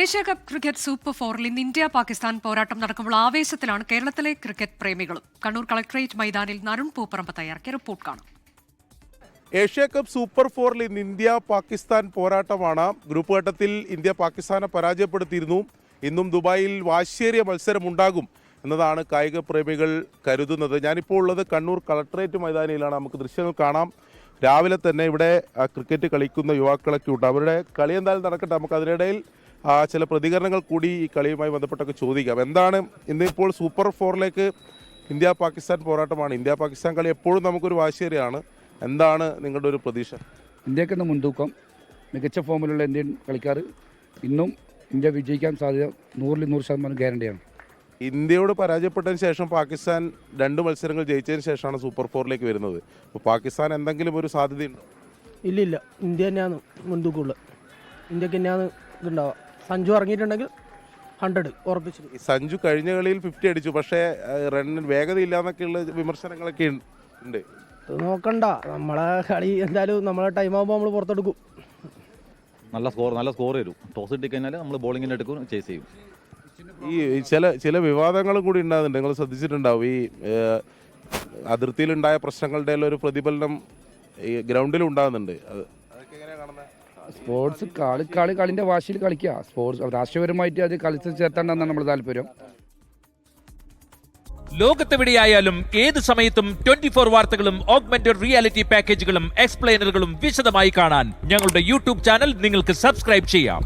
Asia cup cricket super ഫോറിൽ ഇന്ന് India Pakistan പോരാട്ടം നടക്കുമ്പോൾ ആവേശത്തിലാണ് കേരളത്തിലെ ക്രിക്കറ്റ് പ്രേമികളും. കണ്ണൂർ കളക്ടറേറ്റ് മൈതാനിൽ നരുൺ പൂപ്പറമ്പ് തയ്യാറാക്കിയ റിപ്പോർട്ട് കാണും. ഏഷ്യ കപ്പ് സൂപ്പർ ഫോറിൽ ഇന്ന് ഇന്ത്യ പാകിസ്ഥാൻ പോരാട്ടമാണ്. ഗ്രൂപ്പ് ഘട്ടത്തിൽ ഇന്ത്യ പാകിസ്ഥാനെ പരാജയപ്പെടുത്തിയിരുന്നു. ഇന്നും ദുബായിൽ വാശിയേറിയ മത്സരമുണ്ടാകും എന്നതാണ് കായിക പ്രേമികൾ കരുതുന്നത്. ഞാനിപ്പോൾ ഉള്ളത് കണ്ണൂർ കളക്ടറേറ്റ് മൈതാനിയിലാണ്. നമുക്ക് ദൃശ്യങ്ങൾ കാണാം. രാവിലെ തന്നെ ഇവിടെ ക്രിക്കറ്റ് കളിക്കുന്ന യുവാക്കളൊക്കെ ഉണ്ട്. അവരുടെ കളി എന്തായാലും നടക്കട്ടെ. നമുക്ക് അതിനിടയിൽ ചില പ്രതികരണങ്ങൾ കൂടി ഈ കളിയുമായി ബന്ധപ്പെട്ടൊക്കെ ചോദിക്കാം. എന്താണ് ഇന്നിപ്പോൾ സൂപ്പർ ഫോറിലേക്ക് ഇന്ത്യ പാകിസ്ഥാൻ പോരാട്ടമാണ്. ഇന്ത്യ പാകിസ്ഥാൻ കളി എപ്പോഴും നമുക്കൊരു വാശിയേറിയാണ്. എന്താണ് നിങ്ങളുടെ ഒരു പ്രതീക്ഷ? ഇന്ത്യക്കെന്ന മുൻതൂക്കം. മികച്ച ഫോമിലുള്ള ഇന്ത്യൻ കളിക്കാർ ഇന്നും ഇന്ത്യ വിജയിക്കാൻ സാധ്യത നൂറിൽ നൂറ് ശതമാനം ഗ്യാരണ്ടിയാണ് ഇന്ത്യയോട് പരാജയപ്പെട്ടതിന് ശേഷം പാകിസ്ഥാൻ രണ്ട് മത്സരങ്ങൾ ജയിച്ചതിന് ശേഷമാണ് സൂപ്പർ ഫോറിലേക്ക് വരുന്നത്. അപ്പോൾ പാകിസ്ഥാൻ എന്തെങ്കിലും ഒരു സാധ്യതയുണ്ടോ? ഇല്ലില്ല. ഇല്ല ഇന്ത്യ തന്നെയാണ് മുൻതൂക്കമുള്ളത് ഇന്ത്യയ്ക്ക് തന്നെയാണ് ഇതുണ്ടാവുക. സഞ്ജു ഇറങ്ങിയിട്ടുണ്ടെങ്കിൽ ഹൺഡ്രഡ് ഉറപ്പിച്ചു. സഞ്ജു കഴിഞ്ഞ കളിയിൽ ഫിഫ്റ്റി അടിച്ചു. പക്ഷേ റണ്ണിന് വേഗതയില്ല എന്നൊക്കെയുള്ള വിമർശനങ്ങളൊക്കെ ഉണ്ട്- നോക്കണ്ട. നമ്മളെ കളി എന്തായാലും നമ്മളെ ടൈം ആകുമ്പോൾ നമ്മൾ പുറത്തെടുക്കും. നല്ല സ്കോർ നല്ല സ്കോർ വരും. ടോസ് ഇട്ട് കഴിഞ്ഞാൽ നമ്മൾ ബോളിങ്ങിന് എടുക്കും ചേസ് ചെയ്യും. ഈ ചില ചില വിവാദങ്ങളും കൂടി ഉണ്ടാകുന്നുണ്ട് നിങ്ങൾ ശ്രദ്ധിച്ചിട്ടുണ്ടാവും. ഈ അതിർത്തിയിലുണ്ടായ പ്രശ്നങ്ങളുടെ ഒരു പ്രതിഫലനം ഈ ഗ്രൗണ്ടിൽ ഉണ്ടാകുന്നുണ്ട് അത് സ്പോർട്സ് കളി കളി കളിന്റെ വാശിയിൽ കളിക്കുക. സ്പോർട്സ് രാഷ്ട്രീയപരമായിട്ട് അത് കളിച്ച് ചേർത്തേണ്ടെന്നാണ് നമ്മുടെ താല്പര്യം. ലോകത്തെവിടെയായാലും ഏത് സമയത്തും ട്വന്റി ഫോർ വാർത്തകളും ഓഗ്മെന്റഡ് റിയാലിറ്റി പാക്കേജുകളും എക്സ്പ്ലെയിനറുകളും വിശദമായി കാണാൻ ഞങ്ങളുടെ യൂട്യൂബ് ചാനൽ നിങ്ങൾക്ക് സബ്സ്ക്രൈബ് ചെയ്യാം.